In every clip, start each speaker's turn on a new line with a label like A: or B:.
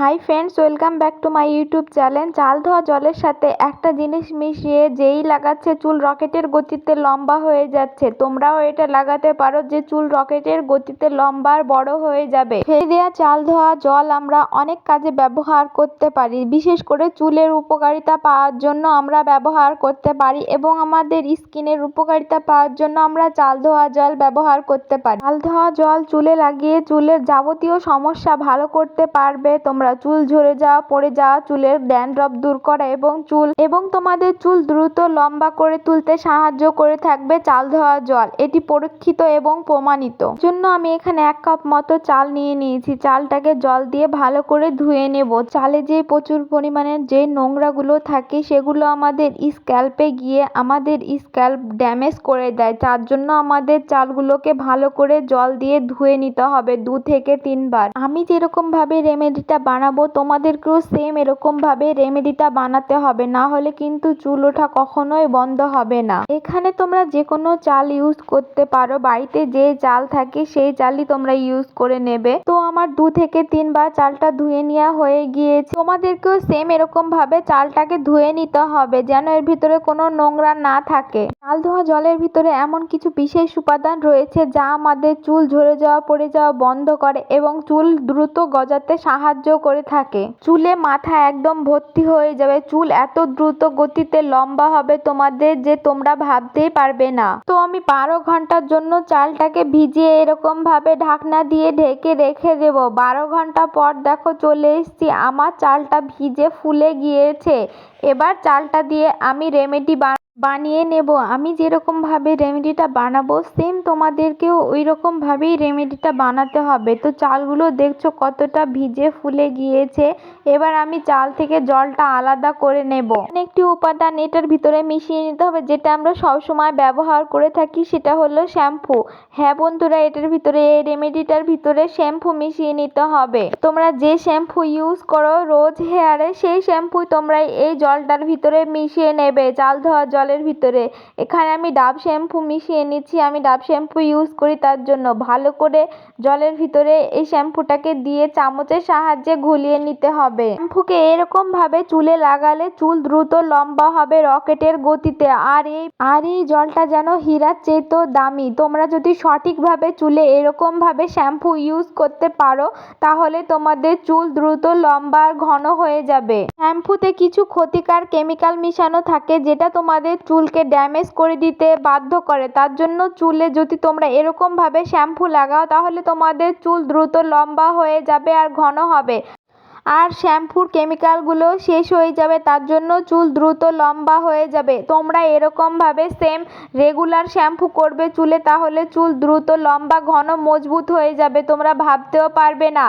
A: Hi friends welcome back to my YouTube channel চাল ধোয়া জলের সাথে একটা জিনিস মিশিয়ে যেই লাগাচ্ছে চুল রকেটের গতিতে লম্বা হয়ে যাচ্ছে। তোমরাও এটা লাগাতে পারো যে চুল রকেটের গতিতে লম্বা আর বড় হয়ে যাবে। ফেলে দেওয়া চাল ধোয়া জল আমরা অনেক কাজে ব্যবহার করতে পারি। বিশেষ করে চুলের উপকারিতা পাওয়ার জন্য আমরা ব্যবহার করতে পারি এবং আমাদের স্কিনের উপকারিতা পাওয়ার জন্য আমরা চাল ধোয়া জল ব্যবহার করতে পারি। চাল ধোয়া জল চুলে লাগিয়ে চুলের যাবতীয় সমস্যা ভালো করতে পারবে, তোমরা চুল ঝরে যাওয়া পড়ে যাওয়া চুলের ড্যান্ড্রফ দূর করা এবং চুল এবং তোমাদের চুল দ্রুত লম্বা করে তুলতে সাহায্য করে থাকবে চাল ধোয়া জল। এটি পরীক্ষিত এবং প্রমাণিত। জন্য আমি এখানে এক কাপ মতো চাল নিয়ে নিয়েছি। চালটাকে জল দিয়ে ভালো করে ধুয়ে নেব। চালে যে প্রচুর পরিমাণে যে নোংরাগুলো থাকে, সেগুলো আমাদের স্ক্যাল্পে গিয়ে আমাদের স্ক্যাল্প ড্যামেজ করে দেয়। তার জন্য আমাদের চালগুলোকে ভালো করে জল দিয়ে ধুয়ে নিতে হবে দু থেকে তিনবার। আমি যেরকম ভাবে রেমেডিটা বানাবো, তোমাদেরকেও সেম এরকমভাবে রেমেডিটা বানাতে হবে। না হলে কিন্তু চুল ওঠা কখনোই বন্ধ হবে না। এখানে তোমরা যে কোনো চাল ইউজ করতে পারো। বাড়িতে যে চাল থাকে, সেই চালই তোমরা ইউজ করে নেবে। তো আমার দু থেকে তিনবার চালটা ধুয়ে নেওয়া হয়ে গিয়েছে। তোমাদেরকেও সেম এরকম ভাবে চালটাকে ধুয়ে নিতে হবে, যেন এর ভিতরে কোনো নোংরা না থাকে। চাল ধোয়া জলের ভিতরে এমন কিছু বিশেষ উপাদান রয়েছে, যা আমাদের চুল ঝরে যাওয়া, পড়ে যাওয়া বন্ধ করে এবং চুল দ্রুত গজাতে সাহায্য করে থাকে। চুলে মাথা একদম ভর্তি হয়ে যাবে। চুল এত দ্রুত গতিতে লম্বা হবে তোমাদের যে তোমরা ভাবতেই পারবে না। তো আমি বারো ঘণ্টার জন্য চালটাকে ভিজিয়ে এরকম ভাবে ঢাকনা দিয়ে ঢেকে রেখে দেব। বারো ঘণ্টা পর দেখো চলে এসছি। আমার চালটা ভিজে ফুলে গিয়েছে। এবার চালটা দিয়ে আমি রেমেডি বানিয়ে নেব। আমি যেরকম ভাবে রেমেডিটা বানাবো সেম তোমাদেরকেও ওই রকম ভাবেই রেমেডিটা বানাতে হবে। তো চালগুলো দেখছ কতটা ভিজে ফুলে গিয়েছে। এবার আমি চাল থেকে জলটা আলাদা করে নেব। একটি উপাদান, এটার ভিতরে মিশিয়ে নিতে হবে, যেটা আমরা সবসময় ব্যবহার করে থাকি, সেটা হলো শ্যাম্পু। হ্যাঁ বন্ধুরা, এটার ভিতরে, এই রেমেডিটার ভিতরে শ্যাম্পু মিশিয়ে নিতে হবে। তোমরা যে শ্যাম্পু ইউজ করো রোজ হেয়ারে, সেই শ্যাম্পু তোমরা এই জলটার ভিতরে মিশিয়ে নেবে। চাল ধোয়া জলের ভিতরে। এখানে আমি ডাব শ্যাম্পু মিশিয়ে নিচ্ছি। আমি ডাব শ্যাম্পু ইউজ করি তার জন্য। ভালো করে জলের ভিতরে এই শ্যাম্পুটাকে দিয়ে চামচের সাহায্যে ঘুলিয়ে নিতে হবে। শ্যাম্পুকে এরকম ভাবে চুলে লাগালে চুল দ্রুত লম্বা হবে রকেটের গতিতে। আর এই আর এই জলটা যেন হীরার চেয়েতেও দামি। তোমরা যদি সঠিকভাবে চুলে এরকম ভাবে শ্যাম্পু ইউজ করতে পারো, তাহলে তোমাদের চুল দ্রুত লম্বা আর ঘন হয়ে যাবে। শ্যাম্পুতে কিছু ক্ষতিকার কেমিক্যাল মিশানো থাকে, যেটা তোমাদের চুলকে ড্যামেজ করে দিতে বাধ্য করে। তার জন্য চুলে যদি তোমরা এরকম ভাবে শ্যাম্পু লাগাও, তাহলে তোমাদের চুল দ্রুত লম্বা হয়ে যাবে আর ঘন হবে। আর শ্যাম্পুর কেমিক্যালগুলো শেষ হয়ে যাবে, তার জন্য চুল দ্রুত লম্বা হয়ে যাবে। তোমরা এরকমভাবে সেম রেগুলার শ্যাম্পু করবে চুলে, তাহলে চুল দ্রুত লম্বা, ঘন, মজবুত হয়ে যাবে। তোমরা ভাবতেও পারবে না।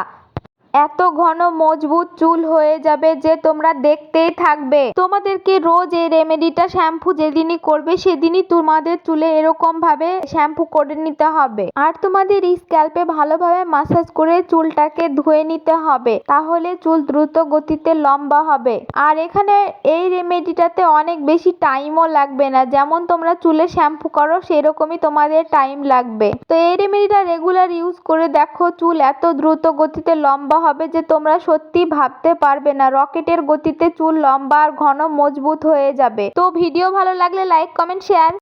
A: এত ঘন মজবুত চুল হয়ে যাবে যে তোমরা দেখতেই থাকবে। তোমাদেরকে রোজ এই রেমেডিটা শ্যাম্পু যেদিনই করবে, সেদিনই তোমাদের চুলে এরকম ভাবে শ্যাম্পু করে নিতে হবে। আর তোমাদের স্ক্যাল্পে ভালোভাবে মাসাজ করে চুলটাকে ধুয়ে নিতে হবে। তাহলে চুল দ্রুত গতিতে লম্বা হবে। আর এখানে এই রেমেডিটাতে অনেক বেশি টাইমও লাগবে না। যেমন তোমরা চুলে শ্যাম্পু করো, সেরকমই তোমাদের টাইম লাগবে। তো এই রেমেডিটা রেগুলার ইউজ করে দেখো, চুল এত দ্রুত গতিতে লম্বা হবে যে তোমরা সত্যি ভাবতে পারবে না। রকেটের গতিতে চুল লম্বা আর ঘন মজবুত হয়ে যাবে। তো ভিডিও ভালো লাগলে লাইক কমেন্ট শেয়ার